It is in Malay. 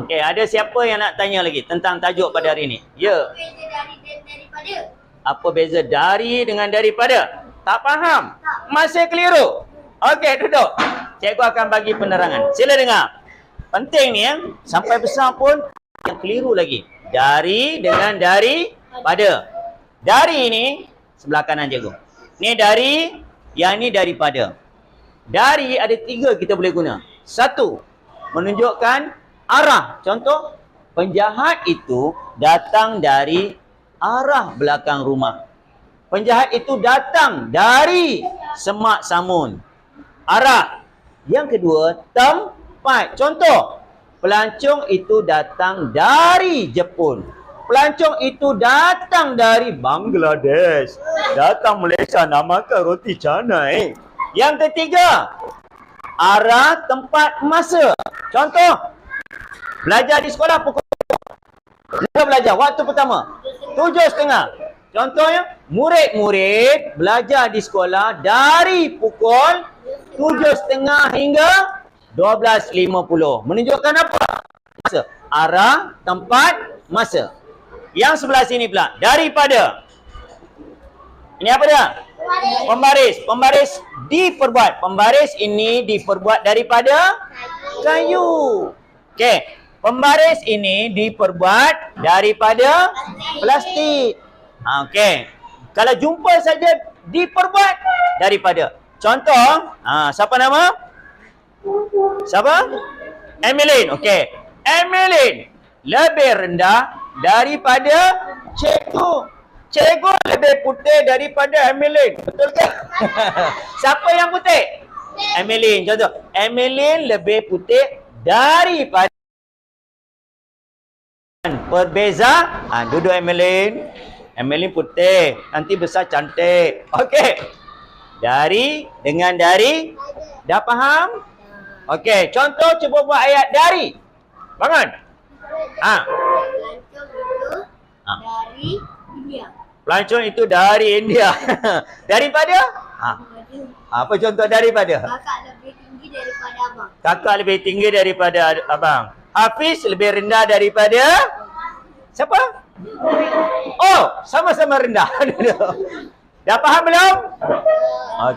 Okey, ada siapa yang nak tanya lagi tentang tajuk pada hari ini? Ya. Apa beza dari dengan daripada? Tak faham? Masih keliru? Okey, duduk. Cikgu akan bagi penerangan. Sila dengar. Penting ni ya. Sampai besar pun yang keliru lagi. Dari dengan dari pada. Dari ni sebelah kanan cikgu. Ni dari, yang ni daripada. Dari ada tiga kita boleh guna. Satu, menunjukkan arah. Contoh, penjahat itu datang dari arah belakang rumah. Penjahat itu datang dari semak samun. Arah. Yang kedua, tempat. Contoh, pelancong itu datang dari Jepun. Pelancong itu datang dari Bangladesh. Datang Malaysia nak makan roti canai. Yang ketiga, arah tempat masa. Contoh, belajar di sekolah pukul Berapa belajar? Waktu pertama? Tujuh setengah. Contohnya, murid-murid belajar di sekolah dari pukul tujuh setengah hingga 12.50. Menunjukkan apa? Masa. Arah, tempat, masa. Yang sebelah sini pula. Daripada. Ini apa dia? Pembaris. Pembaris diperbuat. Pembaris ini diperbuat daripada kayu. Okey. Pembaris ini diperbuat daripada plastik. Ha, Okey. Kalau jumpa saja diperbuat daripada. Contoh, ha, siapa nama? Siapa? Emmeline. Okey. Emmeline lebih rendah daripada cikgu. Cikgu lebih putih daripada Emmeline. Betul ke? siapa yang putih? Emmeline. Contoh, Emmeline lebih putih daripada Perbeza, ha, duduk Emmeline. Emmeline putih, nanti besar cantik. Okey. Dari dengan dari dah faham? Okey, contoh cuba buat ayat dari. Bangun. Ha. Itu Ha. dari India. Pelancong itu dari India. daripada? Ha. Apa contoh daripada? Kakak lebih tinggi daripada abang. Kakak lebih tinggi daripada abang. Hafiz lebih rendah daripada siapa? Oh, sama-sama rendah. Dah faham belum?